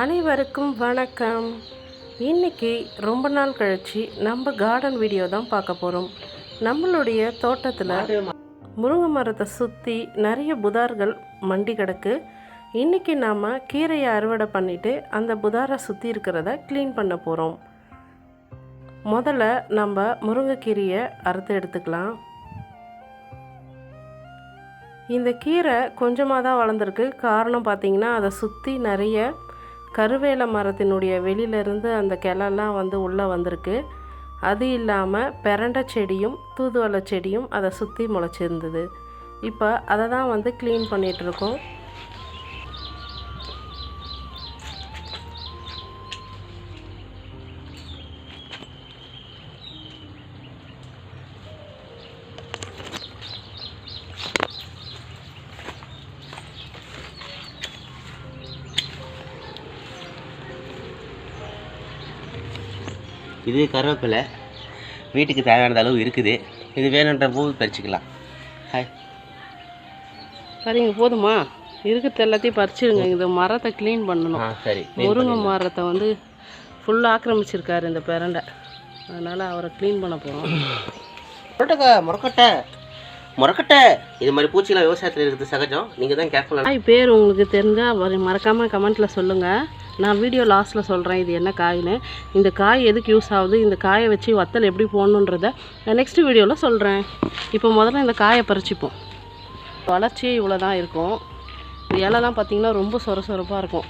அனைவருக்கும் வணக்கம். இன்றைக்கி ரொம்ப நாள் கழிச்சு நம்ம கார்டன் வீடியோ தான் பார்க்க போகிறோம் நம்மளுடைய தோட்டத்தில் முருங்கை மரத்தை சுற்றி நிறைய புதார்கள் மண்டி கிடக்கு. இன்றைக்கி நாம் கீரையை அறுவடை பண்ணிவிட்டு அந்த புதாரை சுற்றி இருக்கிறத க்ளீன் பண்ண போகிறோம் முதல்ல நம்ம முருங்கைக்கீரையை அறுத்து எடுத்துக்கலாம். இந்த கீரை கொஞ்சமாக தான் வளர்ந்துருக்கு. காரணம் பார்த்திங்கன்னா அதை சுற்றி நிறைய கருவேல மரத்தினுடைய வெளியிலேருந்து அந்த கிளெல்லாம் வந்து உள்ளே வந்திருக்கு. அது இல்லாமல் பெரண்டை செடியும் தூதுவளை செடியும் அதை சுற்றி முளைச்சிருந்தது. இப்போ அதை தான் வந்து க்ளீன் பண்ணிகிட்ருக்கோம் இது கருவேப்பிலை. வீட்டுக்கு தேவையான அளவு இருக்குது. இது வேணுன்ற பூ பறிச்சுக்கலாம். ஹாய் சரிங்க போதுமா? இருக்கிறது எல்லாத்தையும் பறிச்சிருங்க. இந்த மரத்தை க்ளீன் பண்ணணும். சரி. முருங்கை மரத்தை வந்து ஃபுல்லாக ஆக்கிரமிச்சிருக்காரு இந்த பெரண்டை. அதனால் அவரை க்ளீன் பண்ண போகிறோம் முரட்டக்கா முறக்கட்டை முறக்கட்டை. இது மாதிரி பூச்சிலாம் விவசாயத்தில் இருக்குது சகஜம். நீங்கள் தான் கேர்ஃபுல்லாக காய் பேர் உங்களுக்கு தெரிஞ்சால் மறக்காமல் கமெண்ட்டில் சொல்லுங்கள் நான் வீடியோ லாஸ்ட்டில் சொல்கிறேன் இது என்ன காய்னு இந்த காய் எதுக்கு யூஸ் ஆகுது? இந்த காயை வச்சு வத்தல் எப்படி போடணுன்றத நான் நெக்ஸ்ட் வீடியோவில் சொல்கிறேன் இப்போ முதல்ல இந்த காயை பறிச்சுப்போம். வளர்ச்சியே இவ்வளோ தான் இருக்கும். இந்த இலைலாம் பார்த்திங்கன்னா ரொம்ப சொர சொரப்பாக இருக்கும்.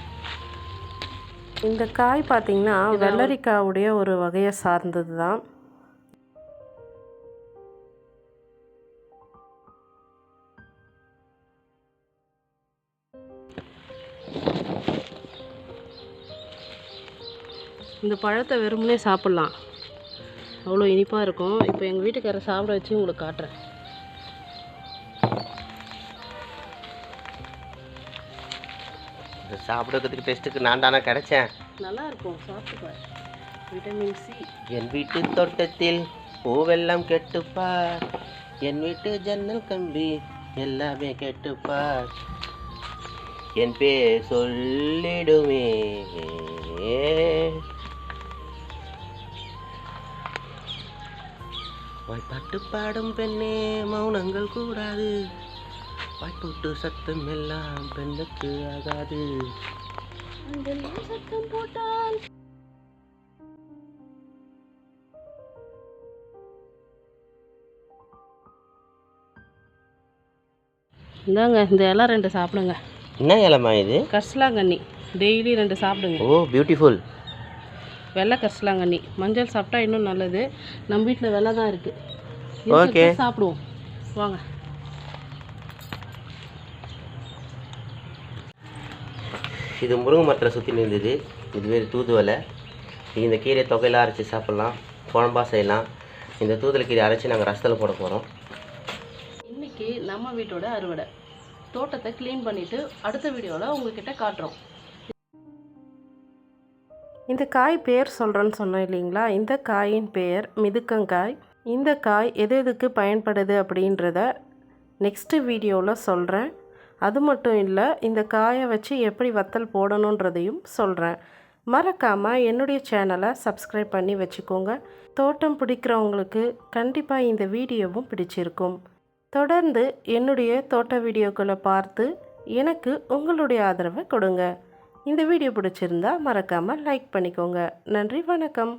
இந்த காய் பார்த்திங்கன்னா வெள்ளரிக்காவுடைய ஒரு வகையை சார்ந்தது தான் இந்த பழத்தை வெறுமனே சாப்பிட்லாம். அவ்வளோ இனிப்பாக இருக்கும். இப்போ எங்கள் வீட்டுக்காரரை சாப்பிட வச்சு உங்களுக்கு காட்டுறேன். சாப்பிட்றதுக்கு டெஸ்ட்டுக்கு நான் தானே கிடைச்சேன். நல்லா இருக்கும். சாப்பிட்டுப்பார் விட்டமின் சி என் வீட்டு தோட்டத்தில் பூவெல்லாம் கெட்டுப்பார் என் வீட்டு ஜன்னல் கம்பி எல்லாமே கெட்டுப்பார் என் பேர் சொல்லிடுமே. வாய்ப்பாட்டு பாடும் பெண்ணே மௌனங்கள் கூடாது. வாய்ப்பூட்டு சத்தம் எல்லாம் பெண்ணுக்கு ஆகாது. சத்தம் போட்டால் இந்தாங்க இந்த இலை ரெண்டு சாப்பிடுங்க. என்ன இலமா இது? கரிசலாங்கண்ணி. டெய்லி ரெண்டு சாப்பிடுங்க. ஓ பியூட்டிஃபுல் வெள்ளை கரிசலாங்கண்ணி மஞ்சள் சாப்பிட்டா இன்னும் நல்லது. நம்ம வீட்டில் வெள்ளை தான் இருக்குது Okay. சாப்பிடுவோம். வாங்க. இது முருங்கை மரத்தில் சுற்றி இருந்தது இது வேறு தூதுவலை இந்த கீரை தொகையெல்லாம் அரைச்சி சாப்பிட்லாம். குழம்பா செய்யலாம். இந்த தூதுவளை கீரை அரைச்சி நாங்கள் ரசத்தில் போட போகிறோம் இன்னைக்கு நம்ம வீட்டோட அறுவடை. தோட்டத்தை க்ளீன் பண்ணிட்டு அடுத்த வீடியோவில் உங்ககிட்ட காட்டுறோம். இந்த காய் பேர் சொல்கிறேன்னு சொன்னேன் இல்லைங்களா? இந்த காயின் பெயர் மிதுக்கங்காய். இந்த காய் எது எதுக்கு பயன்படுது அப்படின்றத நெக்ஸ்ட்டு வீடியோவில் சொல்கிறேன் அது மட்டும் இல்லை இந்த காயை வச்சு எப்படி வத்தல் போடணுன்றதையும் சொல்கிறேன் மறக்காமல் என்னுடைய சேனலை சப்ஸ்கிரைப் பண்ணி வச்சுக்கோங்க. தோட்டம் பிடிக்கிறவங்களுக்கு கண்டிப்பாக இந்த வீடியோவும் பிடிச்சிருக்கும். தொடர்ந்து என்னுடைய தோட்ட வீடியோக்களை பார்த்து எனக்கு உங்களுடைய ஆதரவை கொடுங்க. இந்த வீடியோ பிடிச்சிருந்தா மறக்காமல் லைக் பண்ணிக்கோங்க. நன்றி வணக்கம்.